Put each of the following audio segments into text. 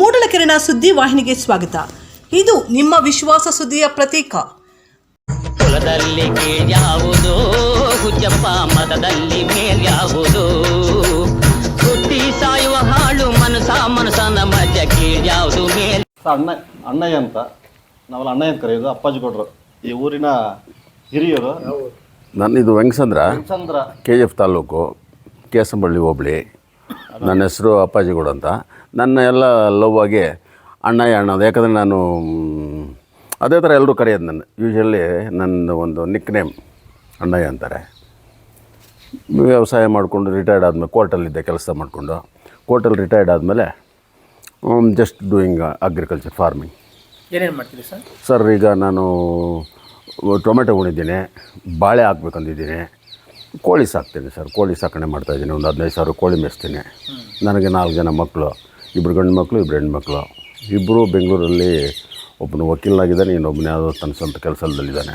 ಮೂಡಲಕೆರೆನ ಸುದ್ದಿ ವಾಹಿನಿಗೆ ಸ್ವಾಗತ. ಇದು ನಿಮ್ಮ ವಿಶ್ವಾಸ ಸುದ್ದಿಯ ಪ್ರತೀಕ. ಕುಲದಲ್ಲಿ ಕೀಳ್ಯಾವುದು ಹುಚ್ಚಪ್ಪ ಮತದಲ್ಲಿ ಮೇಲ್ಯಾವುದು. ಸುದ್ದಿ ಸಾಯುವ ಹಾಳು ಮನಸ ಮನಸ ನಮ್ಮ ಕೀಳ್ಯಾವುದು ಮೇಲ್ ಅಣ್ಣ ಅಣ್ಣಯ್ಯ ಅಂತ. ನಾವೆಲ್ಲ ಅಣ್ಣಯ್ಯ ಅಂತ ಕರೆಯೋದು ಅಪ್ಪಾಜಿ ಕೊಡ್ರು ಈ ಊರಿನ ಹಿರಿಯರು ನನ್ನಿದು ವೆಂಕಸಂದ್ರ ಚಂದ್ರ ಕೆ ಎಫ್ ತಾಲೂಕು ಕೇಸಂಬಳ್ಳಿ ಹೋಬಳಿ. ನನ್ನ ಹೆಸರು ಅಪ್ಪಾಜಿಗೌಡ ಅಂತ. ನನ್ನ ಎಲ್ಲ ಲವ್ ಆಗಿ ಅಣ್ಣಯ್ಯ ಅಣ್ಣದು. ಯಾಕಂದರೆ ನಾನು ಅದೇ ಥರ ಎಲ್ಲರೂ ಕರೆಯೋದು ನನ್ನ. ಯೂಶ್ವಲಿ ನನ್ನ ಒಂದು ನಿಕ್ ನೇಮ್ ಅಣ್ಣಯ್ಯ ಅಂತಾರೆ. ವ್ಯವಸಾಯ ಮಾಡಿಕೊಂಡು ರಿಟೈರ್ಡ್ ಆದಮೇಲೆ ಕೋರ್ಟಲ್ಲಿದ್ದೆ ಕೆಲಸ ಮಾಡಿಕೊಂಡು. ಕೋರ್ಟಲ್ಲಿ ರಿಟೈರ್ಡ್ ಆದಮೇಲೆ ಜಸ್ಟ್ ಡೂಯಿಂಗ್ ಅಗ್ರಿಕಲ್ಚರ್ ಫಾರ್ಮಿಂಗ್ ಏನೇನು ಮಾಡ್ತೀರಿ ಸರ್? ಸರ್ ಈಗ ನಾನು ಟೊಮೆಟೊ ಉಣಿದ್ದೀನಿ ಬಾಳೆ ಹಾಕ್ಬೇಕಂದಿದ್ದೀನಿ. ಕೋಳಿ ಸಾಕ್ತೀನಿ ಸರ್. ಕೋಳಿ ಸಾಕಣೆ ಮಾಡ್ತಾಯಿದ್ದೀನಿ ಒಂದು ಹದಿನೈದು ಸಾವಿರ ಕೋಳಿ ಮೇಯಿಸ್ತೀನಿ. ನನಗೆ ನಾಲ್ಕು ಜನ ಮಕ್ಕಳು ಇಬ್ಬರು ಗಂಡು ಮಕ್ಕಳು ಇಬ್ಬರು ಹೆಣ್ಮಕ್ಳು ಇಬ್ಬರು ಬೆಂಗಳೂರಲ್ಲಿ ಒಬ್ಬನು ವಕೀಲನಾಗಿದ್ದಾನೆ ಇನ್ನೊಬ್ಬನ ಯಾವುದೋ ತನ್ನ ಸ್ವಂತ ಕೆಲಸದಲ್ಲಿದ್ದಾನೆ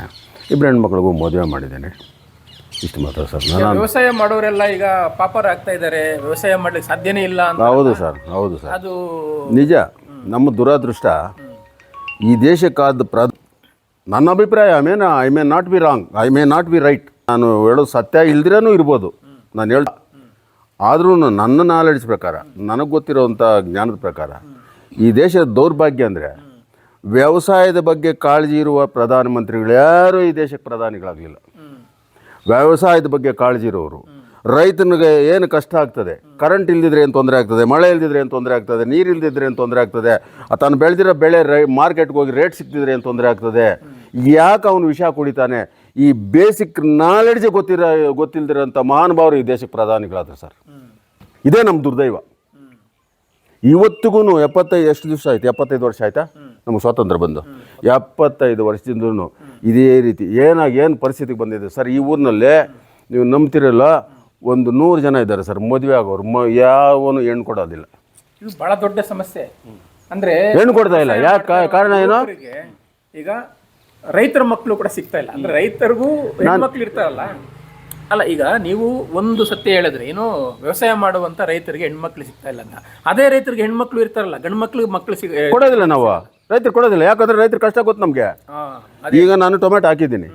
ಇಬ್ಬರು ಹೆಣ್ಮಕ್ಳಿಗೂ ಮದುವೆ ಮಾಡಿದ್ದೇನೆ. ಇಷ್ಟು ಮಾತ್ರ ಸರ್. ನಾನು ವ್ಯವಸಾಯ ಮಾಡೋರೆಲ್ಲ ಈಗ ಪಾಪರ್ ಆಗ್ತಾ ಇದ್ದಾರೆ. ವ್ಯವಸಾಯ ಮಾಡ್ಲಿಕ್ಕೆ ಸಾಧ್ಯನೇ ಇಲ್ಲ ಅಂತ ಹೌದು ಸರ್ ಹೌದು ಸರ್. ಅದು ನಿಜ ನಮ್ಮ ದುರಾದೃಷ್ಟ ಈ ದೇಶಕ್ಕಾದ ಪ್ರ ನನ್ನ ಅಭಿಪ್ರಾಯ I mean I may not be wrong I may not be right ನಾನು ಹೇಳೋದು ಸತ್ಯ ಇಲ್ದಿರೇನೂ ಇರ್ಬೋದು. ನಾನು ಹೇಳ ಆದ್ರೂ ನನ್ನ ನಾಲೆಡ್ಜ್ ಪ್ರಕಾರ, ನನಗೆ ಗೊತ್ತಿರೋವಂಥ ಜ್ಞಾನದ ಪ್ರಕಾರ, ಈ ದೇಶದ ದೌರ್ಭಾಗ್ಯ ಅಂದರೆ ವ್ಯವಸಾಯದ ಬಗ್ಗೆ ಕಾಳಜಿ ಇರುವ ಪ್ರಧಾನಮಂತ್ರಿಗಳು ಯಾರೂ ಈ ದೇಶಕ್ಕೆ ಪ್ರಧಾನಿಗಳಾಗಲಿಲ್ಲ. ವ್ಯವಸಾಯದ ಬಗ್ಗೆ ಕಾಳಜಿ ಇರೋರು. ರೈತನಿಗೆ ಏನು ಕಷ್ಟ ಆಗ್ತದೆ? ಕರೆಂಟ್ ಇಲ್ದಿದ್ರೆ ಏನು ತೊಂದರೆ ಆಗ್ತದೆ? ಮಳೆ ಇಲ್ದಿದ್ರೆ ಏನು ತೊಂದರೆ ಆಗ್ತದೆ? ನೀರು ಇಲ್ದಿದ್ರೆ ಏನು ತೊಂದರೆ ಆಗ್ತದೆ? ತಾನು ಬೆಳೆದಿರೋ ಬೆಳೆ ರೈ ಮಾರ್ಕೆಟ್ಗೆ ಹೋಗಿ ರೇಟ್ ಸಿಕ್ತಿದ್ರೆ ಏನು ತೊಂದರೆ ಆಗ್ತದೆ? ಯಾಕೆ ಅವನು ವಿಷ ಕುಡಿತಾನೆ? ಈ ಬೇಸಿಕ್ ನಾಲೆಡ್ಜೇ ಗೊತ್ತಿರೋ, ಗೊತ್ತಿಲ್ದಿರೋಂಥ ಮಹಾನುಭಾವರು ಈ ದೇಶಕ್ಕೆ ಪ್ರಧಾನಿಗಳಾದರು ಸರ್. ಇದೇ ನಮ್ಮ ದುರ್ದೈವ. ಇವತ್ತಿಗೂ ಎಪ್ಪತ್ತೈದು ಎಷ್ಟು ದಿವಸ ಆಯ್ತು? ಎಪ್ಪತ್ತೈದು ವರ್ಷ ಆಯ್ತಾ? ನಮಗೆ ಸ್ವಾತಂತ್ರ್ಯ ಬಂದು. ಎಪ್ಪತ್ತೈದು ವರ್ಷದಿಂದಲೂ ಇದೇ ರೀತಿ. ಏನಾಗಿ ಏನು ಪರಿಸ್ಥಿತಿಗೆ ಬಂದಿದೆ? ಸರ್ ಈ ಊರಿನಲ್ಲೇ ನೀವು ನಂಬ್ತಿರಲ್ಲ ಒಂದು ನೂರು ಜನ ಇದ್ದಾರೆ ಸರ್ ಮದುವೆ ಆಗೋರು. ಮ ಯಾವನು ಹೆಣ್ಣು ಕೊಡೋದಿಲ್ಲ. ಇದು ಬಹಳ ದೊಡ್ಡ ಸಮಸ್ಯೆ. ಅಂದ್ರೆ ಹೆಣ್ಣು ಕೊಡ್ತಾ ಇಲ್ಲ. ಯಾಕೆ ಕಾರಣ ಏನು? ಈಗ ರೈತರ ಮಕ್ಕಳು ಕೂಡ ಸಿಗ್ತಾ ಇಲ್ಲ. ಅಂದ್ರೆ ರೈತರಿಗೂ ಮಕ್ಕಳು ಇರ್ತಾರಲ್ಲ. ಅಲ್ಲ ಈಗ ನೀವು ಒಂದು ಸತ್ಯ ಹೇಳಿದ್ರೆ ಏನು ವ್ಯವಸಾಯ ಮಾಡುವಂತ ರೈತರಿಗೆ ಹೆಣ್ಮಕ್ಳು ಸಿಗ್ತಾ ಇಲ್ಲ ಅಂತ. ಅದೇ ರೈತರಿಗೆ ಹೆಣ್ಮಕ್ಳು ಇರ್ತಾರಲ್ಲ ಗಂಡು ಮಕ್ಳು ಮಕ್ಳು ಸಿಗ ಕೊಡೋದಿಲ್ಲ ನಾವು. ರೈತರು ಕೊಡೋದಿಲ್ಲ. ಯಾಕಂದ್ರೆ ರೈತರು ಕಷ್ಟ ಗೊತ್ತು ನಮಗೆ. ಈಗ ನಾನು ಟೊಮೆಟೊ ಹಾಕಿದ್ದೀನಿ.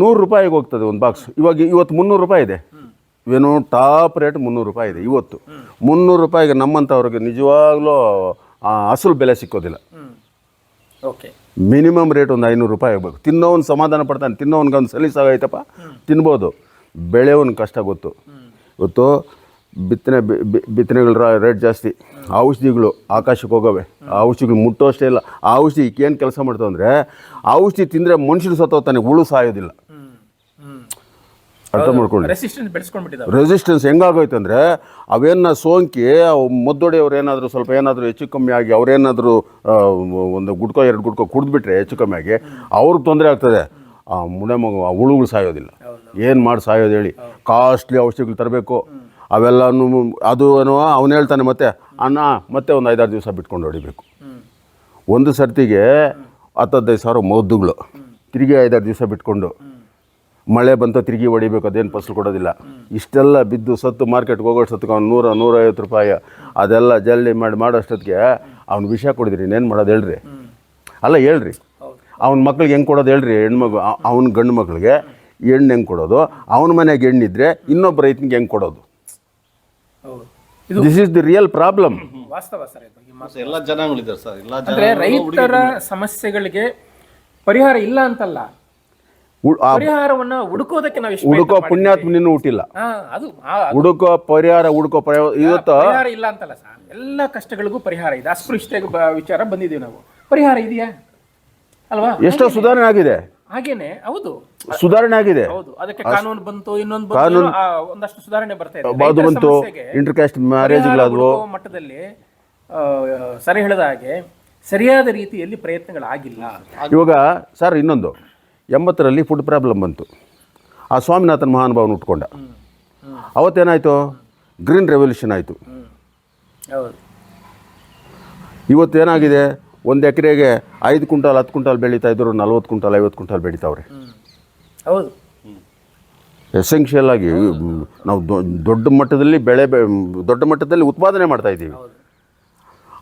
ನೂರು ರೂಪಾಯಿಗೆ ಹೋಗ್ತದೆ ಒಂದು ಬಾಕ್ಸ್ ಇವಾಗ ಇವತ್ತು ಮುನ್ನೂರು ರೂಪಾಯಿ ಇದೆ. ಏನು ಟಾಪ್ ರೇಟ್ ಮುನ್ನೂರು ರೂಪಾಯಿ ಇದೆ ಇವತ್ತು. ಮುನ್ನೂರು ರೂಪಾಯಿಗೆ ನಮ್ಮಂಥವ್ರಿಗೆ ನಿಜವಾಗ್ಲೂ ಅಸಲು ಬೆಲೆ ಸಿಕ್ಕೋದಿಲ್ಲ. ಓಕೆ ಮಿನಿಮಮ್ ರೇಟ್ ಒಂದು ಐನೂರು ರೂಪಾಯಿ ಆಗಬೇಕು. ತಿನ್ನೋನು ಸಮಾಧಾನ ಪಡ್ತಾನೆ. ತಿನ್ನೋನ್ಗೆ ಒಂದು ಸಲೀಸಾಗೈತಪ್ಪ ತಿನ್ಬೋದು. ಬೆಳೆಯೋನ್ ಕಷ್ಟ ಗೊತ್ತು. ಗೊತ್ತು? ಬಿತ್ತನೆ ಬಿತ್ತನೆಗಳ ರೇಟ್ ಜಾಸ್ತಿ. ಔಷಧಿಗಳು ಆಕಾಶಕ್ಕೆ ಹೋಗವೆ. ಆ ಔಷಧಿಗಳು ಮುಟ್ಟೋಷ್ಟೇ ಇಲ್ಲ. ಆ ಔಷಧಿ ಏನು ಕೆಲಸ ಮಾಡ್ತಾವೆ ಅಂದರೆ ಔಷಧಿ ತಿಂದರೆ ಮನುಷ್ಯನ ಸತ್ತೋಗ್ತಾನೆ. ಹುಳು ಸಾಯೋದಿಲ್ಲ. ಅರ್ಥ ಮಾಡ್ಕೊಳ್ಳಿ. ರೆಸಿಸ್ಟೆನ್ಸ್ ಹೆಂಗಾಗೋಯ್ತು ಅಂದರೆ ಅವೇನ ಸೋಂಕಿ ಮದ್ದೊಡೆಯವ್ರು ಏನಾದರೂ ಸ್ವಲ್ಪ ಏನಾದರೂ ಹೆಚ್ಚು ಕಮ್ಮಿ ಆಗಿ ಅವ್ರೇನಾದರೂ ಒಂದು ಗುಡ್ಕೋ ಎರಡು ಗುಡ್ಕೋ ಕುಡಿದ್ಬಿಟ್ರೆ ಹೆಚ್ಚು ಕಮ್ಮಿ ಆಗಿ ಅವ್ರಿಗೆ ತೊಂದರೆ ಆಗ್ತದೆ. ಆ ಮುಣೆ ಮಗು ಆ ಹುಳುಗಳು ಸಾಯೋದಿಲ್ಲ. ಏನು ಮಾಡಿ ಸಾಯೋದು ಹೇಳಿ. ಕಾಸ್ಟ್ಲಿ ಔಷಧಿಗಳು ತರಬೇಕು. ಅವೆಲ್ಲನೂ ಅದು ಏನೋ ಅವನು ಹೇಳ್ತಾನೆ ಮತ್ತೆ ಅಣ್ಣ ಮತ್ತೆ ಒಂದು ಐದಾರು ದಿವಸ ಬಿಟ್ಕೊಂಡು ಹೊಡಿಬೇಕು. ಒಂದು ಸರ್ತಿಗೆ ಹತ್ತು ಹದಿನೈದು ಸಾವಿರ ಮದ್ದುಗಳು. ತಿರುಗಿ ಐದಾರು ದಿವಸ ಬಿಟ್ಕೊಂಡು. ಮಳೆ ಬಂತು ತಿರುಗಿ ಹೊಡಿಬೇಕು ಅದೇನು ಫಸಲು ಕೊಡೋದಿಲ್ಲ. ಇಷ್ಟೆಲ್ಲ ಬಿದ್ದು ಸತ್ತು ಮಾರ್ಕೆಟ್ಗೆ ಹೋಗೋಷ್ಟೊತ್ತಿಗೆ ಅವ್ನು ನೂರ ನೂರೈವತ್ತು ರೂಪಾಯಿ. ಅದೆಲ್ಲ ಜಲ್ಲಿ ಮಾಡಿ ಮಾಡೋಷ್ಟೊತ್ತಿಗೆ ಅವ್ನು ವಿಷ ಕೊಡಿದ್ರಿ ಇನ್ನೇನು ಮಾಡೋದು ಹೇಳ್ರಿ. ಅಲ್ಲ ಹೇಳ್ರಿ. ಅವ್ನ ಮಕ್ಳಿಗೆ ಹೆಂಗೆ ಕೊಡೋದು ಹೇಳ್ರಿ ಹೆಣ್ಮಗು ಅವ್ನ ಗಂಡು ಮಕ್ಳಿಗೆ ಹೆಣ್ಣು ಹೆಂಗೆ ಕೊಡೋದು ಅವನ ಮನೆಗೆ ಹೆಣ್ಣಿದ್ರೆ ಇನ್ನೊಬ್ಬ ರೈತನಿಗೆ ಹೆಂಗೆ ಕೊಡೋದು? ಹೌದು this is the real problem ವಾಸ್ತವ ಸರ್ ಇದು. ಈ ಮಾತು. ಎಲ್ಲ ಜನಾಂಗಗಳಿದ್ದಾರೆ ಸರ್. ಎಲ್ಲ ಅಂದ್ರೆ ಜನ ರೈತರ ಸಮಸ್ಯೆಗಳಿಗೆ ಪರಿಹಾರ ಇಲ್ಲ ಅಂತಲ್ಲ. ಪರಿಹಾರವನ್ನ ಹುಡುಕೋದಕ್ಕೆ ನಾವು ಹುಡುಕೋ ಪುಣ್ಯಾತ್ಮ ನಿನ್ನೂ ಹುಟ್ಟಿಲ್ಲ. ಅದು ಹುಡುಕೋ ಪರಿಹಾರ ಹುಡುಕೋ ಪರಿಹಾರ ಇವತ್ತು ಪರಿಹಾರ ಇಲ್ಲ ಅಂತಲ್ಲ ಸರ್. ಎಲ್ಲ ಕಷ್ಟಗಳಿಗೂ ಪರಿಹಾರ ಇದೆ. ಅಸ್ಪೃಶ್ಯತೆ ವಿಚಾರ ಬಂದಿದ್ದೀವಿ ನಾವು. ಪರಿಹಾರ ಇದೆಯಾ? ಅಲ್ವಾ? ಎಷ್ಟೋ ಸುಧಾರಣೆ ಆಗಿದೆ. ಹಾಗೇನೆ. ಹೌದು. ಸುಧಾರಣೆ ಆಗಿದೆ. ಹೌದು. ಅದಕ್ಕೆ ಕಾನೂನು ಬಂತು ಇನ್ನೊಂದು ಕಾನೂನು- ಒಂದಷ್ಟು ಸುಧಾರಣೆ ಬರ್ತಾ ಇದೆ. ಅದು ಬಂತು ಸಮಸ್ಯೆಗೆ ಇಂಟರ್ ಕ್ಯಾಸ್ಟ್ ಮ್ಯಾರೇಜ್ ಮ್ಯಾರೇಜ್ಗಳಾದವು ಮಟ್ಟದಲ್ಲಿ ಸರಿ ಹೇಳಿದ ಹಾಗೆ ಸರಿಯಾದ ರೀತಿಯಲ್ಲಿ ಪ್ರಯತ್ನಗಳಾಗಿಲ್ಲ ಇವಾಗ ಸರ್ ಇನ್ನೊಂದು. ಎಂಬತ್ತರಲ್ಲಿ ಫುಡ್ ಪ್ರಾಬ್ಲಮ್ ಬಂತು. ಆ ಸ್ವಾಮಿನಾಥನ್ ಮಹಾನುಭಾವನ ಉಟ್ಕೊಂಡ. ಅವತ್ತೇನಾಯಿತು? ಗ್ರೀನ್ ರೆವಲ್ಯೂಷನ್ ಆಯಿತು. ಇವತ್ತೇನಾಗಿದೆ? ಒಂದು ಎಕರೆಗೆ ಐದು ಕ್ವಿಂಟಾಲ್ ಹತ್ತು ಕ್ವಿಂಟಾಲ್ ಬೆಳೀತಾ ಇದ್ರು ನಲ್ವತ್ತು ಕ್ವಿಂಟಾಲ್ ಐವತ್ತು ಕ್ವಿಂಟಾಲ್ ಬೆಳೀತಾವ್ರೆ. ಹೌದು. ಎಸೆನ್ಷಿಯಲ್ ಆಗಿ ನಾವು ದೊಡ್ಡ ಮಟ್ಟದಲ್ಲಿ ಬೆಳೆ ಬೆ- ದೊಡ್ಡ ಮಟ್ಟದಲ್ಲಿ ಉತ್ಪಾದನೆ ಮಾಡ್ತಾ ಇದ್ದೀವಿ.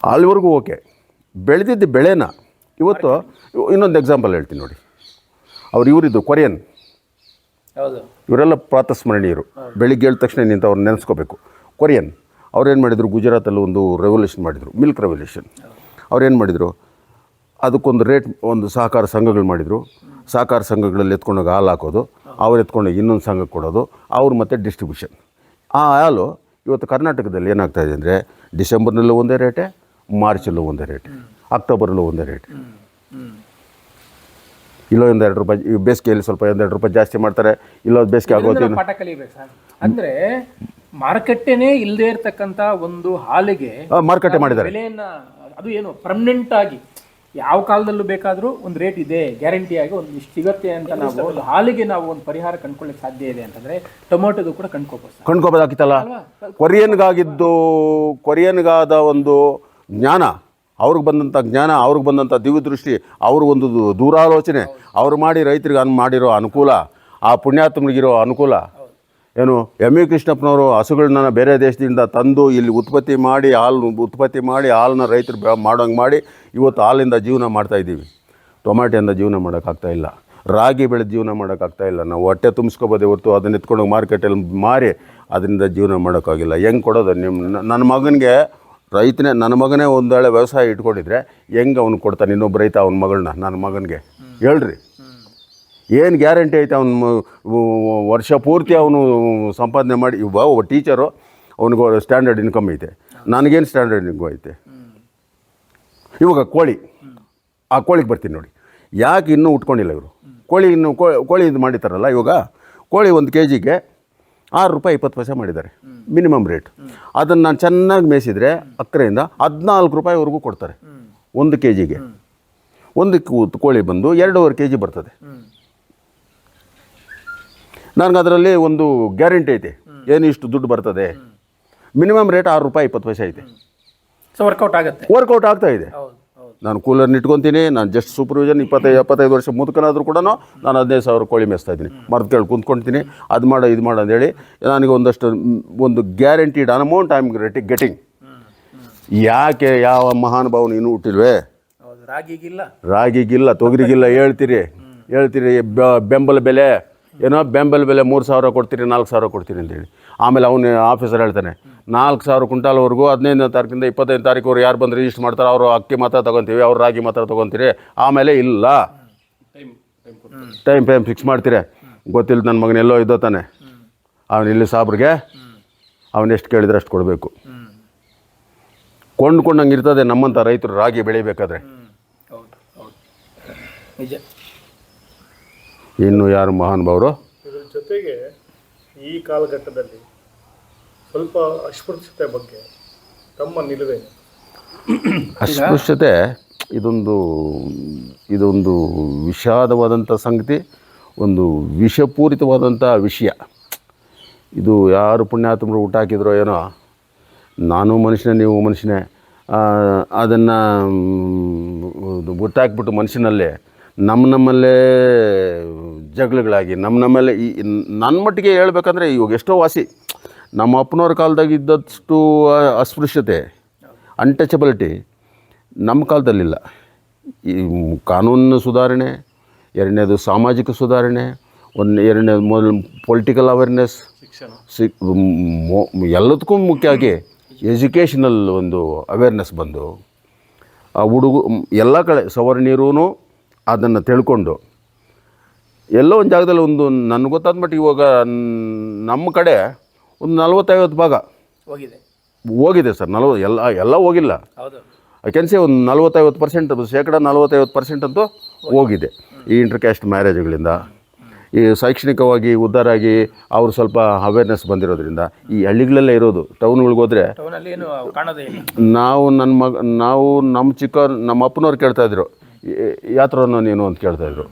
ಅಲ್ಲಿವರೆಗೂ ಓಕೆ. ಬೆಳೆದಿದ್ದು ಬೆಳೆನ ಇವತ್ತು ಇನ್ನೊಂದು ಎಕ್ಸಾಂಪಲ್ ಹೇಳ್ತೀನಿ ನೋಡಿ. ಅವ್ರು ಇವರಿದ್ದು ಕೊರಿಯನ್. ಇವರೆಲ್ಲ ಪ್ರಾತಸ್ಮರಣೀಯರು. ಬೆಳಿಗ್ಗೆ ಹೇಳಿದ ತಕ್ಷಣ ನಿಂತು ಅವ್ರು ನೆನೆಸ್ಕೋಬೇಕು. ಕೊರಿಯನ್ ಅವ್ರೇನು ಮಾಡಿದರು? ಗುಜರಾತಲ್ಲಿ ಒಂದು ರೆವಲ್ಯೂಷನ್ ಮಾಡಿದರು. ಮಿಲ್ಕ್ ರೆವಲ್ಯೂಷನ್ ಅವ್ರೇನು ಮಾಡಿದರು? ಅದಕ್ಕೊಂದು ರೇಟ್ ಒಂದು ಸಹಕಾರ ಸಂಘಗಳು ಮಾಡಿದರು. ಸಹಕಾರ ಸಂಘಗಳಲ್ಲಿ ಎತ್ಕೊಂಡೋಗಿ ಹಾಲು ಹಾಕೋದು. ಅವ್ರು ಎತ್ಕೊಂಡೋಗಿ ಇನ್ನೊಂದು ಸಂಘಕ್ಕೆ ಕೊಡೋದು. ಅವ್ರು ಮತ್ತೆ ಡಿಸ್ಟ್ರಿಬ್ಯೂಷನ್ ಆ ಹಾಲು ಇವತ್ತು ಕರ್ನಾಟಕದಲ್ಲಿ ಏನಾಗ್ತಾ ಇದೆ ಅಂದರೆ ಡಿಸೆಂಬರ್ನಲ್ಲೂ ಒಂದೇ ರೇಟೆ ಮಾರ್ಚಲ್ಲೂ ಒಂದೇ ರೇಟ್ ಅಕ್ಟೋಬರ್ನಲ್ಲೂ ಒಂದೇ ರೇಟ್ ಇಲ್ಲೋ ಒಂದು ಎರಡು ರೂಪಾಯಿ ಈ ಬೇಸಿಗೆಯಲ್ಲಿ ಸ್ವಲ್ಪ ಒಂದೆರಡು ರೂಪಾಯಿ ಜಾಸ್ತಿ ಮಾಡ್ತಾರೆ ಇಲ್ಲೋ ಬೇಸಿಗೆ ಆಗೋದು ಪಾಠ ಕಲಿಬೇಕು ಸರ್. ಅಂದ್ರೆ ಮಾರುಕಟ್ಟೆನೇ ಇಲ್ಲದೇ ಇರತಕ್ಕಂತ ಒಂದು ಹಾಲಿಗೆ ಮಾರುಕಟ್ಟೆ ಮಾಡಿದ್ದಾರೆ. ಬೆಲೆಯನ್ನ ಅದು ಏನು ಪರ್ಮನೆಂಟ್ ಆಗಿ ಯಾವ ಕಾಲದಲ್ಲೂ ಬೇಕಾದರೂ ಒಂದು ರೇಟ್ ಇದೆ ಗ್ಯಾರಂಟಿಯಾಗಿ ಒಂದು ಇಷ್ಟು ಸಿಗತ್ತೆ ಅಂತ ನಾವು ಒಂದು ಹಾಲಿಗೆ ನಾವು ಒಂದು ಪರಿಹಾರ ಕಂಡ್ಕೊಳ್ಳಿಕ್ಕೆ ಸಾಧ್ಯ ಇದೆ ಅಂತಂದ್ರೆ ಟೊಮೊಟೊದು ಕೂಡ ಕಂಡ್ಕೋಬೋದು ಕೊಂಡ್ಕೋಬೋದಾಗಿತ್ತಲ್ಲ? ಕೊರಿಯನ್ಗಾಗಿದ್ದು ಕೊರಿಯನ್ಗಾದ ಒಂದು ಜ್ಞಾನ ಅವ್ರಿಗೆ ಬಂದಂಥ ಜ್ಞಾನ, ಅವ್ರಿಗೆ ಬಂದಂಥ ದಿವ್ಯದೃಷ್ಟಿ ಅವ್ರಿಗೊಂದು ಒಂದು ದೂರಾಲೋಚನೆ. ಅವ್ರು ಮಾಡಿ ರೈತರಿಗೆ ಅನ್ ಮಾಡಿರೋ ಅನುಕೂಲ, ಆ ಪುಣ್ಯಾತ್ಮರಿಗಿರೋ ಅನುಕೂಲ. ಏನು ಎಂ ಇ ಕೃಷ್ಣಪ್ಪನವರು ಹಸುಗಳನ್ನ ಬೇರೆ ದೇಶದಿಂದ ತಂದು ಇಲ್ಲಿ ಉತ್ಪತ್ತಿ ಮಾಡಿ, ಹಾಲು ಉತ್ಪತ್ತಿ ಮಾಡಿ, ಹಾಲನ್ನ ರೈತರು ಮಾಡೋಂಗೆ ಮಾಡಿ ಇವತ್ತು ಹಾಲಿಂದ ಜೀವನ ಮಾಡ್ತಾಯಿದ್ದೀವಿ ಟೊಮಾಟೆಯಿಂದ ಜೀವನ ಮಾಡೋಕ್ಕಾಗ್ತಾಯಿಲ್ಲ ರಾಗಿ ಬೆಳೆದು ಜೀವನ ಮಾಡೋಕ್ಕಾಗ್ತಾ ಇಲ್ಲ. ನಾವು ಹೊಟ್ಟೆ ತುಂಬಿಸ್ಕೋಬೋದೇ ಇವತ್ತು ಅದನ್ನ ಎತ್ಕೊಂಡೋಗಿ ಮಾರ್ಕೆಟಲ್ಲಿ ಮಾರಿ ಅದರಿಂದ ಜೀವನ ಮಾಡೋಕ್ಕಾಗಿಲ್ಲ. ಹೆಂಗೆ ಕೊಡೋದು? ನಿಮ್ಮ ನನ್ನ ಮಗನಿಗೆ ರೈತನೇ ನನ್ನ ಮಗನೇ ಒಂದು ವೇಳೆ ವ್ಯವಸಾಯ ಇಟ್ಕೊಂಡಿದ್ರೆ ಹೆಂಗೆ ಅವ್ನು ಕೊಡ್ತಾನೆ? ಇನ್ನೊಬ್ಬ ರೈತ ಅವನ ಮಗಳನ್ನ, ನನ್ನ ಮಗನಿಗೆ. ಹೇಳ್ರಿ. ಏನು ಗ್ಯಾರಂಟಿ ಐತೆ ಅವನು ವರ್ಷ ಪೂರ್ತಿ ಅವನು ಸಂಪಾದನೆ ಮಾಡಿ, ಇವ ಒಬ್ಬ ಟೀಚರು ಅವನಿಗೆ ಸ್ಟ್ಯಾಂಡರ್ಡ್ ಇನ್ಕಮ್ ಐತೆ. ನನಗೇನು ಸ್ಟ್ಯಾಂಡರ್ಡ್ ಇನ್ಕಮ್ ಐತೆ? ಇವಾಗ ಕೋಳಿ. ಆ ಕೋಳಿಗೆ ಬರ್ತೀನಿ ನೋಡಿ. ಯಾಕೆ ಇನ್ನೂ ಉಟ್ಕೊಂಡಿಲ್ಲ ಇವರು? ಕೋಳಿ ಇನ್ನು ಕೋಳಿ ಇದು ಮಾಡಿತಾರಲ್ಲ ಇವಾಗ? ಕೋಳಿ ಒಂದು ಕೆ ಜಿಗೆ ಆರು ರೂಪಾಯಿ ಇಪ್ಪತ್ತು ಪೈಸೆ ಮಾಡಿದ್ದಾರೆ. ಮಿನಿಮಮ್ ರೇಟ್ ಅದನ್ನು ನಾನು ಚೆನ್ನಾಗಿ ಮೇಯಿಸಿದರೆ ಅಕ್ಕರೆಯಿಂದ ಹದಿನಾಲ್ಕು ರೂಪಾಯಿವರೆಗೂ ಕೊಡ್ತಾರೆ. ಒಂದು ಕೆ ಜಿಗೆ ಒಂದು ಕೋಳಿ ಬಂದು ಎರಡೂವರೆ ಕೆ ಜಿ ಬರ್ತದೆ. ನನಗೆ ಅದರಲ್ಲಿ ಒಂದು ಗ್ಯಾರಂಟಿ ಐತೆ. ಏನು ಇಷ್ಟು ದುಡ್ಡು ಬರ್ತದೆ? ಮಿನಿಮಮ್ ರೇಟ್ ಆರು ರೂಪಾಯಿ ಇಪ್ಪತ್ತು ಪೈಸೆ ಐತೆ. ಸೊ ವರ್ಕೌಟ್ ಆಗುತ್ತೆ. ವರ್ಕೌಟ್ ಆಗ್ತಾ ಇದೆ. ನಾನು ಕೂಲರ್ನ ಇಟ್ಕೊತೀನಿ ನಾನು ಜಸ್ಟ್ ಸೂಪರ್ವಿಷನ್ ಇಪ್ಪತ್ತೈದು ಎಪ್ಪತ್ತೈದು ವರ್ಷ ಮುದುಕನಾದರೂ ಕೂಡ ನಾನು ಹದಿನೈದು ಸಾವಿರ ಕೋಳಿ ಮೇಯಿಸ್ತಾ ಇದ್ದೀನಿ. ಮರದ ಕೇಳಿ ಕುಂತ್ಕೊಳ್ತೀನಿ ಅದು ಮಾಡೋ ಇದು ಮಾಡೋ ಅಂತೇಳಿ ನನಗೆ ಒಂದಷ್ಟು ಒಂದು guaranteed amount I am ready getting ಯಾಕೆ ಯಾವ ಮಹಾನುಭಾವನ ಇನ್ನೂ ಹುಟ್ಟಿಲ್ವೇ? ರಾಗಿಗಿಲ್ಲ. ರಾಗಿಗಿಲ್ಲ ತೊಗರಿಗಿಲ್ಲ ಹೇಳ್ತೀರಿ. ಹೇಳ್ತೀರಿ ಬೆಂಬಲ ಬೆಲೆ. ಏನೋ ಬೆಂಬಲ ಬೆಲೆ ಮೂರು ಸಾವಿರ ಕೊಡ್ತೀರಿ ನಾಲ್ಕು ಸಾವಿರ ಕೊಡ್ತೀರಿ ಅಂತೇಳಿ ಆಮೇಲೆ ಅವನು ಆಫೀಸರ್ ಹೇಳ್ತಾನೆ ನಾಲ್ಕು ಸಾವಿರ ಕುಂಟಾಲ್ವರೆಗೂ ಹದಿನೈದನೇ ತಾರೀಕಿಂದ ಇಪ್ಪತ್ತೈದು ತಾರೀಕುವರೆಗೆ ಯಾರು ಬಂದು ರಿಜಿಸ್ಟರ್ ಮಾಡ್ತಾರೆ ಅವರು ಅಕ್ಕಿ ಮಾತ್ರ ತೊಗೊತೀವಿ ಅವ್ರು ರಾಗಿ ಮಾತ್ರ ತೊಗೊತೀರಿ ಆಮೇಲೆ ಇಲ್ಲ. ಟೈಮ್ ಟೈಮ್ ಫಿಕ್ಸ್ ಮಾಡ್ತೀರಿ. ಗೊತ್ತಿಲ್ಲ ನನ್ನ ಮಗನ ಎಲ್ಲೋ ಇದ್ದೋ ತಾನೆ. ಅವನು ಇಲ್ಲಿ ಸಾಬ್ರಿಗೆ ಅವನು ಎಷ್ಟು ಕೇಳಿದ್ರೆ ಅಷ್ಟು ಕೊಡಬೇಕು. ಕೊಂಡ್ಕೊಂಡಂಗೆ ಇರ್ತದೆ ನಮ್ಮಂಥ ರೈತರು ರಾಗಿ ಬೆಳಿಬೇಕಾದ್ರೆ. ಹೌದು ಹೌದು. ನಿಜ. ಇನ್ನು ಯಾರು ಮಹಾನುಭಾವರು ಇದ್ರ ಜೊತೆಗೆ ಈ ಕಾಲಘಟ್ಟದಲ್ಲಿ ಸ್ವಲ್ಪ ಅಸ್ಪೃಶ್ಯತೆ ಬಗ್ಗೆ, ತಮ್ಮ ನಿಲುವೇನು ಅಸ್ಪೃಶ್ಯತೆ ಇದೊಂದು ಇದೊಂದು ವಿಷಾದವಾದಂಥ ಸಂಗತಿ, ಒಂದು ವಿಷಪೂರಿತವಾದಂಥ ವಿಷಯ. ಇದು ಯಾರು ಪುಣ್ಯಾತ್ಮರು ಊಟ ಹಾಕಿದ್ರೋ ಏನೋ, ನಾನು ಮನುಷ್ಯನೇ, ನೀವು ಮನುಷ್ಯನೇ ಅದನ್ನು ಗೊತ್ತಾಕ್ಬಿಟ್ಟು ಮನುಷ್ಯನಲ್ಲೇ ನಮ್ಮ ನಮ್ಮಲ್ಲೇ ಜಗಳಗಳಾಗಿ ನಮ್ಮ ನಮ್ಮಲ್ಲೇ ಈ ನನ್ನ ಮಟ್ಟಿಗೆ ಹೇಳ್ಬೇಕಂದ್ರೆ ಇವಾಗ ಎಷ್ಟೋ ವಾಸಿ. ನಮ್ಮ ಅಪ್ಪನವ್ರ ಕಾಲದಾಗ ಇದ್ದಷ್ಟು ಅಸ್ಪೃಶ್ಯತೆ ಅನ್ಟಚಬಿಲಿಟಿ ನಮ್ಮ ಕಾಲದಲ್ಲಿಲ್ಲ. ಈ ಕಾನೂನು ಸುಧಾರಣೆ ಎರಡನೇದು ಸಾಮಾಜಿಕ ಸುಧಾರಣೆ ಒಂದು ಎರಡನೇದು ಮೊದಲು ಪೊಲಿಟಿಕಲ್ ಅವೇರ್ನೆಸ್ ಶಿಕ್ಷಣ. ಎಲ್ಲದಕ್ಕೂ ಮುಖ್ಯವಾಗಿ ಎಜುಕೇಷನಲ್ ಒಂದು ಅವೇರ್ನೆಸ್ ಬಂದು ಆ ಹುಡುಗ ಎಲ್ಲ ಕಡೆ ಸವರ್ಣೀರೂ ಅದನ್ನು ತಿಳ್ಕೊಂಡು ಎಲ್ಲೋ ಒಂದು ಜಾಗದಲ್ಲಿ ಒಂದು ನನಗೆ ಗೊತ್ತಾದ ಮಟ್ಟಿಗೆ ಇವಾಗ ನಮ್ಮ ಕಡೆ ಒಂದು ನಲ್ವತ್ತೈವತ್ತು ಭಾಗ. ಹೋಗಿದೆ. ಹೋಗಿದೆ ಸರ್ ನಲ್ವ ಎಲ್ಲ ಎಲ್ಲ ಹೋಗಿಲ್ಲ. ಹೌದು. ಐ ಕ್ಯಾನ್ ಸೇ ಒಂದು ನಲ್ವತ್ತೈವತ್ತು ಪರ್ಸೆಂಟ್ ಶೇಕಡ ನಲ್ವತ್ತೈವತ್ತು ಪರ್ಸೆಂಟ್ ಅಂತೂ ಹೋಗಿದೆ. ಈ ಇಂಟರ್ ಕ್ಯಾಸ್ಟ್ ಮ್ಯಾರೇಜ್ಗಳಿಂದ ಈ ಶೈಕ್ಷಣಿಕವಾಗಿ ಉದ್ದಾರಾಗಿ ಅವರು ಸ್ವಲ್ಪ ಅವೇರ್ನೆಸ್ ಬಂದಿರೋದ್ರಿಂದ ಈ ಹಳ್ಳಿಗಳಲ್ಲೇ ಇರೋದು ಟೌನ್ಗಳಿಗೆ ಹೋದರೆ ನಾವು ನನ್ನ ಮಗ ನಾವು ನಮ್ಮ ಚಿಕ್ಕ ನಮ್ಮ ಅಪ್ಪನವ್ರು ಕೇಳ್ತಾಯಿದ್ರು ಯಾತ್ರನೋ ನೀನು ಅಂತ ಕೇಳ್ತಾಯಿದ್ರು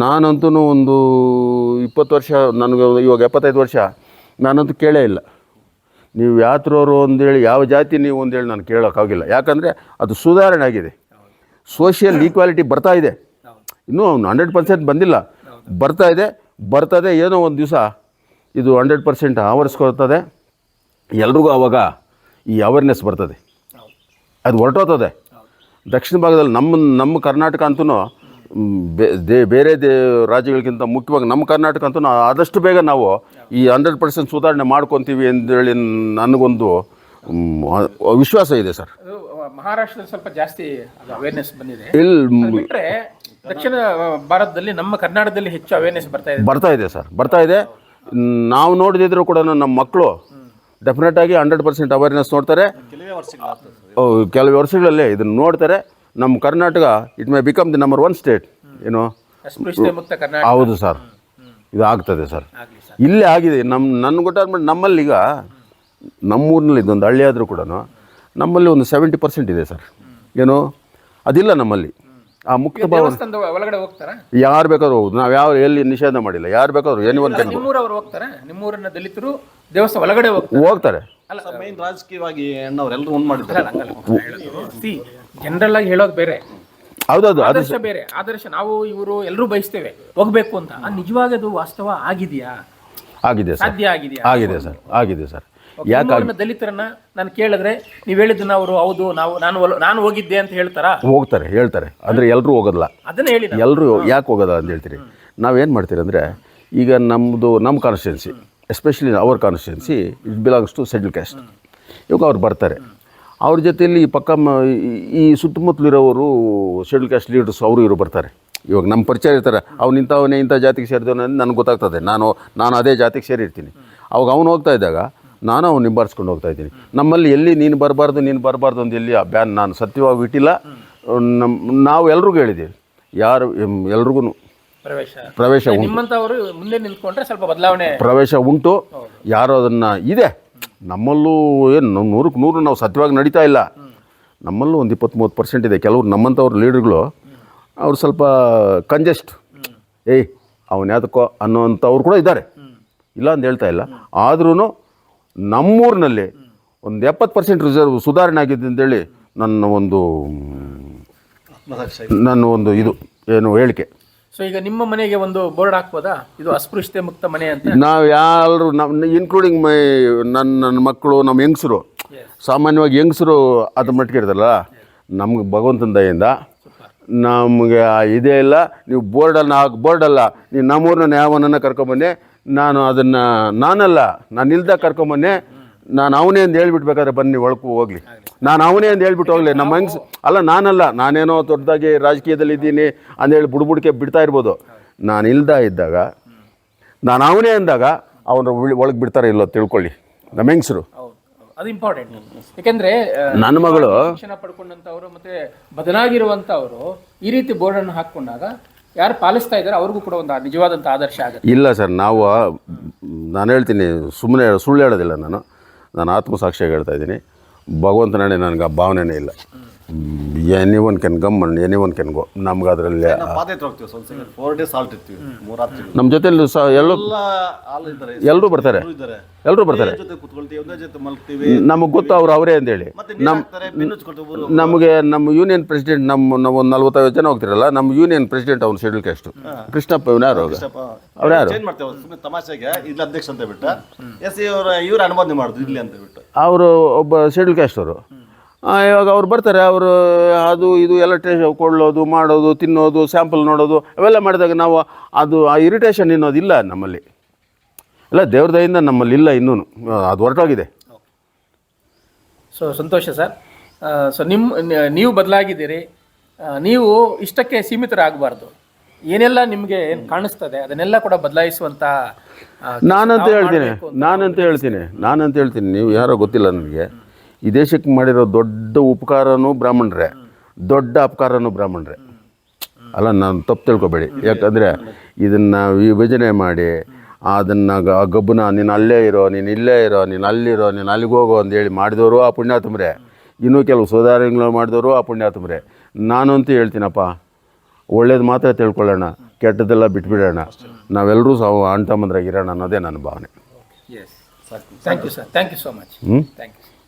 ನಾನಂತೂ ಒಂದು ಇಪ್ಪತ್ತು ವರ್ಷ ನನಗೆ ಇವಾಗ ಎಪ್ಪತ್ತೈದು ವರ್ಷ ನಾನಂತೂ ಕೇಳೇ ಇಲ್ಲ. ನೀವು ಯಾತ್ರವರು ಅಂದೇಳಿ ಯಾವ ಜಾತಿ ನೀವು ಅಂದೇಳಿ ನಾನು ಕೇಳೋಕ್ಕಾಗಿಲ್ಲ. ಯಾಕಂದರೆ ಅದು ಸುಧಾರಣೆ ಆಗಿದೆ. ಸೋಷಿಯಲ್ ಈಕ್ವಾಲಿಟಿ ಬರ್ತಾ ಇದೆ. ಇನ್ನೂ ಹಂಡ್ರೆಡ್ ಪರ್ಸೆಂಟ್ ಬಂದಿಲ್ಲ. ಬರ್ತಾ ಇದೆ. ಬರ್ತದೆ ಏನೋ ಒಂದು ದಿವಸ ಇದು ಹಂಡ್ರೆಡ್ ಪರ್ಸೆಂಟ್ ಆವರಿಸ್ಕೊಳ್ತದೆ. ಎಲ್ರಿಗೂ ಆವಾಗ ಈ ಅವೇರ್ನೆಸ್ ಬರ್ತದೆ. ಅದು ಹೊರಟೋತದೆ ದಕ್ಷಿಣ ಭಾಗದಲ್ಲಿ ನಮ್ಮ ನಮ್ಮ ಕರ್ನಾಟಕ ಅಂತೂ ಬೇರೆ ದೇ ರಾಜ್ಯಗಳಿಗಿಂತ ಮುಖ್ಯವಾಗಿ ನಮ್ಮ ಕರ್ನಾಟಕ ಅಂತೂ ಆದಷ್ಟು ಬೇಗ ನಾವು ಈ ಹಂಡ್ರೆಡ್ ಪರ್ಸೆಂಟ್ ಸುಧಾರಣೆ ಮಾಡ್ಕೊತೀವಿ ಅಂತೇಳಿ ನನಗೊಂದು ವಿಶ್ವಾಸ ಇದೆ ಸರ್. ಮಹಾರಾಷ್ಟ್ರದಲ್ಲಿ ಸ್ವಲ್ಪ ಜಾಸ್ತಿ ಅವೇರ್ನೆಸ್ ಬಂದಿದೆ. ಇಲ್ಲಿ ದಕ್ಷಿಣ ಭಾರತದಲ್ಲಿ ನಮ್ಮ ಕರ್ನಾಟಕದಲ್ಲಿ ಹೆಚ್ಚು ಅವೇರ್ನೆಸ್ ಬರ್ತಾ ಇದೆ. ಬರ್ತಾ ಇದೆ ಸರ್ ಬರ್ತಾ ಇದೆ. ನಾವು ನೋಡಿದ್ರು ಕೂಡ ನಮ್ಮ ಮಕ್ಕಳು ಡೆಫಿನೆಟ್ ಆಗಿ ಹಂಡ್ರೆಡ್ ಪರ್ಸೆಂಟ್ ಅವೇರ್ನೆಸ್ ನೋಡ್ತಾರೆ. ಕೆಲವು ವರ್ಷಗಳಲ್ಲೇ ಇದನ್ನು ನೋಡ್ತಾರೆ. ನಮ್ಮ Karnataka it may become the number one state ಏನು ಅಸ್ಪೃಶ್ಯತೆ ಮುಕ್ತ ಕರ್ನಾಟಕ. ಹೌದು ಸರ್. ಇದು ಆಗ್ತದೆ ಸರ್. ಆಗ್ಲಿ ಸರ್. ಇಲ್ಲೇ ಆಗಿದೆ. ನಮ್ಮ ನನ್ನ ಗೊತ್ತಾದ್ಮೇಲೆ ನಮ್ಮಲ್ಲಿ ಈಗ ನಮ್ಮೂರಿನಲ್ಲಿ ಇದೊಂದು ಹಳ್ಳಿ ಆದರೂ ಕೂಡ ನಮ್ಮಲ್ಲಿ ಒಂದು ಸೆವೆಂಟಿ ಪರ್ಸೆಂಟ್ ಇದೆ ಸರ್. ಏನು? ಅದಿಲ್ಲ ನಮ್ಮಲ್ಲಿ. ಆ ಮುಕ್ತ ಭಾವನೆ ದೇವಸ್ಥಾನದ ಒಳಗಡೆ ಹೋಗ್ತಾರಾ? ಯಾರು ಬೇಕಾದ್ರೂ ಹೋಗುದು ನಾವು ಯಾವ ಎಲ್ಲಿ ನಿಷೇಧ ಮಾಡಿಲ್ಲ. ಯಾರು ಬೇಕಾದ್ರೂ ಏನು ಒಂದು ನಿಮ್ಮೂರವ್ರು ಹೋಗ್ತಾರಾ? ದಲಿತರು ದೇವಸ್ಥಾನ ಒಳಗಡೆ ಹೋಗ್ತಾರೆ? ಹೋಗ್ತಾರೆ. ಮೈನ್ ರಾಜಕೀಯವಾಗಿ ಅಣ್ಣವ್ರೆಲ್ಲರೂ ಒಂದು ಮಾಡಿದ್ದಾರೆ. ಜನರಲ್ ಆಗಿ ಹೇಳೋದು ಬೇರೆ. ಹೌದೌದು ಆದರ್ಶ ಬೇರೆ. ಆದರ್ಶ ನಾವು ಇವರು ಎಲ್ಲರೂ ಬಯಸ್ತೇವೆ ಹೋಗ್ಬೇಕು ಅಂತ. ನಿಜವಾಗಿ ಅದು ವಾಸ್ತವ ಆಗಿದೆಯಾ? ಆಗಿದೆ ಸರ್. ಸಾಧ್ಯ ಆಗಿದೆಯಾ? ಆಗಿದೆ ಸರ್ ಆಗಿದೆ ಸರ್. ಯಾಕೆ ದಲಿತರನ್ನ ನಾನು ಕೇಳಿದ್ರೆ ನೀವು ಹೇಳಿದ್ದನ್ನ ಅವರು ಹೌದು ನಾವು ನಾನು ನಾನು ಹೋಗಿದ್ದೆ ಅಂತ ಹೇಳ್ತಾರಾ? ಹೋಗ್ತಾರೆ ಹೇಳ್ತಾರೆ. ಅಂದರೆ ಎಲ್ಲರೂ ಹೋಗೋದಿಲ್ಲ. ಅದನ್ನ ಹೇಳಿ. ಎಲ್ಲರೂ ಯಾಕೆ ಹೋಗೋದ ಅಂತ ಹೇಳ್ತೀರಿ? ನಾವೇನು ಮಾಡ್ತೀರಿ ಅಂದರೆ ಈಗ ನಮ್ಮದು ನಮ್ಮ constituency especially our constituency it belongs to schedule caste ಇವಾಗ ಅವ್ರು ಬರ್ತಾರೆ. ಅವ್ರ ಜೊತೆಯಲ್ಲಿ ಈ ಪಕ್ಕ ಮ- ಈ- ಸುತ್ತಮುತ್ತಲಿರೋರು ಶೆಡ್ಯೂಲ್ ಕ್ಯಾಸ್ಟ್ ಲೀಡರ್ಸ್ ಅವರು ಇವರು ಬರ್ತಾರೆ. ಇವಾಗ ನಮ್ಮ ಪರಿಚಯ ಇರ್ತಾರೆ. ಅವ್ನು ಇಂಥವನೇ ಇಂಥ ಜಾತಿಗೆ ಸೇರಿದವನೇ ಅಂತ ನನಗೆ ಗೊತ್ತಾಗ್ತದೆ. ನಾನು ನಾನು ಅದೇ ಜಾತಿಗೆ ಸೇರಿರ್ತೀನಿ. ಅವಾಗ ಅವ್ನು ಹೋಗ್ತಾ ಇದ್ದಾಗ ನಾನು ಅವ್ನು ನಿಂಬಾರಿಸ್ಕೊಂಡು ಹೋಗ್ತಾ ಇದ್ದೀನಿ. ನಮ್ಮಲ್ಲಿ ಎಲ್ಲಿ ನೀನು ಬರಬಾರ್ದು ನೀನು ಬರಬಾರ್ದು ಅಂತ ಎಲ್ಲಿ ಆ ಬ್ಯಾನ್ ನಾನು ಸತ್ಯವಾಗಿ ಬಿಟ್ಟಿಲ್ಲ. ನಮ್ಮ ನಾವು ಎಲ್ರಿಗೂ ಹೇಳಿದ್ದೀವಿ. ಯಾರು ಎಲ್ರಿಗೂ ಪ್ರವೇಶ. ಪ್ರವೇಶ ಉಂಟು. ಮುಂದೆ ನಿಂತ್ಕೊಂಡ್ರೆ ಸ್ವಲ್ಪ ಬದಲಾವಣೆ ಪ್ರವೇಶ ಉಂಟು. ಯಾರು ಅದನ್ನು ಇದೆ. ನಮ್ಮಲ್ಲೂ ಏನು ನೂರಕ್ಕೆ ನೂರು ನಾವು ಸತ್ಯವಾಗಿ ನಡೀತಾ ಇಲ್ಲ. ನಮ್ಮಲ್ಲೂ ಒಂದು ಇಪ್ಪತ್ತು ಮೂವತ್ತು ಪರ್ಸೆಂಟ್ ಇದೆ. ಕೆಲವರು ನಮ್ಮಂಥವ್ರು ಲೀಡರ್ಗಳು ಅವ್ರು ಸ್ವಲ್ಪ ಕಂಜೆಸ್ಟ್. ಏಯ್ ಅವನು ಯಾತಕ್ಕೋ ಅನ್ನೋವಂಥವ್ರು ಕೂಡ ಇದ್ದಾರೆ. ಇಲ್ಲ ಅಂತ ಹೇಳ್ತಾ ಇಲ್ಲ. ಆದ್ರೂ ನಮ್ಮೂರಿನಲ್ಲಿ ಒಂದು ಎಪ್ಪತ್ತು ಪರ್ಸೆಂಟ್ ರಿಸರ್ವ್ ಸುಧಾರಣೆ ಆಗಿದೆ ಅಂತೇಳಿ ನನ್ನ ಒಂದು ನನ್ನ ಒಂದು ಇದು ಏನು ಹೇಳಿಕೆ. ಸೊ ಈಗ ನಿಮ್ಮ ಮನೆಗೆ ಒಂದು ಬೋರ್ಡ್ ಹಾಕ್ಬೋದಾ? ಇದು ಅಸ್ಪೃಶ್ಯತೆ ಮುಕ್ತ ಮನೆ ಅಂತ? ನಾವು ಯಾರು ನಮ್ಮ ಇನ್ಕ್ಲೂಡಿಂಗ್ ಮೈ ನನ್ನ ನನ್ನ ಮಕ್ಕಳು ನಮ್ಮ ಹೆಂಗಸರು. ಸಾಮಾನ್ಯವಾಗಿ ಹೆಂಗಸರು ಅದ್ರ ಮಟ್ಟಿಗೆ ಇರ್ತಲ್ಲ ನಮ್ಗೆ ಭಗವಂತನ ದಯಿಂದ ನಮಗೆ ಇದೇ ಇಲ್ಲ. ನೀವು ಬೋರ್ಡನ್ನು ಹಾಕಿ ಬೋರ್ಡಲ್ಲ. ನೀವು ನಮ್ಮೂರನ್ನ ಯಾವನನ್ನು ಕರ್ಕೊಂಬನ್ನಿ. ನಾನು ಅದನ್ನು ನಾನಲ್ಲ. ನಾನು ಇಲ್ದಾಗ ಕರ್ಕೊಂಬನ್ನಿ. ನಾನು ಅವನೇ ಅಂತ ಹೇಳ್ಬಿಟ್ಬೇಕಾದ್ರೆ ಬನ್ನಿ ಒಳಕು ಹೋಗ್ಲಿ. ನಾನು ಅವನೇ ಅಂತ ಹೇಳ್ಬಿಟ್ಟು ಹೋಗ್ಲಿ. ನಮ್ಮ ಹೆಂಗ್ಸ್ ಅಲ್ಲ ನಾನಲ್ಲ ನಾನೇನೋ ದೊಡ್ಡದಾಗಿ ರಾಜಕೀಯದಲ್ಲಿ ಇದ್ದೀನಿ ಅಂದೇಳಿ ಬುಡ್ಬುಡ್ಕೆ ಬಿಡ್ತಾ ಇರ್ಬೋದು. ನಾನು ಇಲ್ದ ಇದ್ದಾಗ ನಾನು ಅವನೇ ಅಂದಾಗ ಅವನ ಒಳಗೆ ಬಿಡ್ತಾರೆ ಇಲ್ಲೋ ತಿಳ್ಕೊಳ್ಳಿ. ನಮ್ಮ ಹೆಂಗಸರು. ಅದು ಇಂಪಾರ್ಟೆಂಟ್ ಯಾಕೆಂದ್ರೆ ನನ್ನ ಮಗಳು ಶಿಕ್ಷಣ ಪಡ್ಕೊಂಡಂತವರು ಮತ್ತೆ ಬದಲಾಗಿರುವಂಥವ್ರು ಈ ರೀತಿ ಬೋರ್ಡ್ ಅನ್ನು ಹಾಕೊಂಡಾಗ ಯಾರು ಪಾಲಿಸ್ತಾ ಇದ್ದಾರೆ ಅವ್ರಿಗೂ ಕೂಡ ಒಂದು ನಿಜವಾದಂಥ ಆದರ್ಶ ಆಗುತ್ತೆ. ಇಲ್ಲ ಸರ್ ನಾವು ನಾನು ಹೇಳ್ತೀನಿ ಸುಮ್ಮನೆ ಸುಳ್ಳು ಹೇಳೋದಿಲ್ಲ ನಾನು. ನಾನು ಆತ್ಮಸಾಕ್ಷಿಯಾಗಿ ಹೇಳ್ತಾ ಇದ್ದೀನಿ. ಭಗವಂತನಲ್ಲಿ ನನಗೆ ಆ ಭಾವನೆನೇ ಇಲ್ಲ. Anyone can come and anyone can go. ನಮ್ಗೆ ಅದರಲ್ಲಿ ಪಾದಯಾತ್ರೆ ಹೋಗ್ತೀವಿ ಸ್ವಲ್ಪ ಸೆಕೆಂಡ್ ಫೋರ್ ಡೇಸ್ ಆಲ್ಟ್ ಇರ್ತೀವಿ ಮೂರು ನಮ್ಮ ಜೊತೆಲಿ ಸಹ ಎಲ್ಲರೂ ಆಲ್ ಇದ್ದಾರೆ ಎಲ್ಲರೂ ಬರ್ತಾರೆ. ಎಲ್ಲರೂ ಇದ್ದಾರೆ. ಎಲ್ಲರೂ ಬರ್ತಾರೆ. ಜೊತೆ ಕುತ್ಕೊಳ್ತೀವಿ ಒಂದೇ ಜೊತೆ ಮಲ್ಗ್ತೀವಿ. ನಮಗೆ ಗೊತ್ತು ಅವ್ರು ಅವರೇ ಅಂತೇಳಿ. ಊರು ನಮಗೆ ನಮ್ಮ ಯೂನಿಯನ್ ಪ್ರೆಸಿಡೆಂಟ್ ನಮ್ಮ ನಾವು ಒಂದು ನಲ್ವತ್ತೈವತ್ತು ಜನ ಹೋಗ್ತಿರಲ್ಲ ನಮ್ಮ ಯೂನಿಯನ್ ಪ್ರೆಸಿಡೆಂಟ್ ಅವ್ನು ಶೆಡ್ಯೂಲ್ ಕ್ಯಾಸ್ಟ್ ಕೃಷ್ಣಪ್ಪ ಇವನು ಯಾರು ಅವ್ರು? ಅವ್ರು ಯಾರು? ಚೇಂಜ್ ಮಾಡ್ತೇವೆ ಸುಮ್ಮನೆ ತಮಾಷೆಗೆ ಇಲ್ಲಿ ಅಧ್ಯಕ್ಷ ಅಂತ ಬಿಟ್ಟು. ಎಸ್ ಇವ್ರ ಇವ್ರ ಅನುಮೋದನೆ ಮಾಡುದು ಇಲ್ಲಿ ಅಂತ ಬಿಟ್ಟು. ಅವರು ಒಬ್ಬ ಶೆಡ್ಯೂಲ್ ಕ್ಯಾಸ್ಟ್ ಅವರು ಇವಾಗ ಅವ್ರು ಬರ್ತಾರೆ ಅವರು ಅದು ಇದು ಎಲ್ಲ ಟೇಸ್ಟ್ ಕೊಳ್ಳೋದು ಮಾಡೋದು ತಿನ್ನೋದು ಸ್ಯಾಂಪಲ್ ನೋಡೋದು ಅವೆಲ್ಲ ಮಾಡಿದಾಗ ನಾವು ಅದು ಆ ಇರಿಟೇಷನ್ ಅನ್ನೋದಿಲ್ಲ ನಮ್ಮಲ್ಲಿ. ಇಲ್ಲ ದೇವ್ರ ದಯಿಂದ ನಮ್ಮಲ್ಲಿ ಇಲ್ಲ ಇನ್ನೂ ಅದು ಹೊರಟೋಗಿದೆ. ಸೊ ಸಂತೋಷ ಸರ್. ಸೊ ನಿಮ್ಮ ನೀವು ಬದಲಾಗಿದ್ದೀರಿ. ನೀವು ಇಷ್ಟಕ್ಕೆ ಸೀಮಿತರಾಗಬಾರ್ದು. ಏನೆಲ್ಲ ನಿಮಗೆ ಏನು ಕಾಣಿಸ್ತದೆ ಅದನ್ನೆಲ್ಲ ಕೂಡ ಬದಲಾಯಿಸುವಂಥ ನಾನಂತ ಹೇಳ್ತೀನಿ. ನಾನಂತ ಹೇಳ್ತೀನಿ. ನಾನಂತ ಹೇಳ್ತೀನಿ. ನೀವು ಯಾರೋ ಗೊತ್ತಿಲ್ಲ ನನಗೆ. ಈ ದೇಶಕ್ಕೆ ಮಾಡಿರೋ ದೊಡ್ಡ ಉಪಕಾರನೂ ಬ್ರಾಹ್ಮಣರೇ ದೊಡ್ಡ ಅಪಕಾರನೂ ಬ್ರಾಹ್ಮಣರೇ. ಅಲ್ಲ ನಾನು ತಪ್ಪು ತಿಳ್ಕೊಬೇಡಿ. ಯಾಕಂದರೆ ಇದನ್ನು ವಿಭಜನೆ ಮಾಡಿ ಅದನ್ನು ಆ ಗಬ್ಬನ ನೀನು ಅಲ್ಲೇ ಇರೋ ನೀನು ಇಲ್ಲೇ ಇರೋ ನೀನು ಅಲ್ಲಿರೋ ನೀನು ಅಲ್ಲಿಗೆ ಹೋಗೋ ಅಂತೇಳಿ ಮಾಡಿದವರು ಆ ಪುಣ್ಯಾತ್ಮರೇ. ಇನ್ನೂ ಕೆಲವು ಸುಧಾರಣೆಗಳು ಮಾಡಿದವರು ಆ ಪುಣ್ಯಾತ್ಮರೇ. ನಾನು ಅಂತ ಹೇಳ್ತೀನಪ್ಪ ಒಳ್ಳೇದು ಮಾತ್ರ ತಿಳ್ಕೊಳ್ಳೋಣ ಕೆಟ್ಟದ್ದೆಲ್ಲ ಬಿಟ್ಬಿಡೋಣ. ನಾವೆಲ್ಲರೂ ಸಹ ಅಣ್ಣ ತಮ್ಮಂದ್ರಾಗಿರೋಣ ಅನ್ನೋದೇ ನನ್ನ ಭಾವನೆ. Thank you sir thank you so much hmm thank you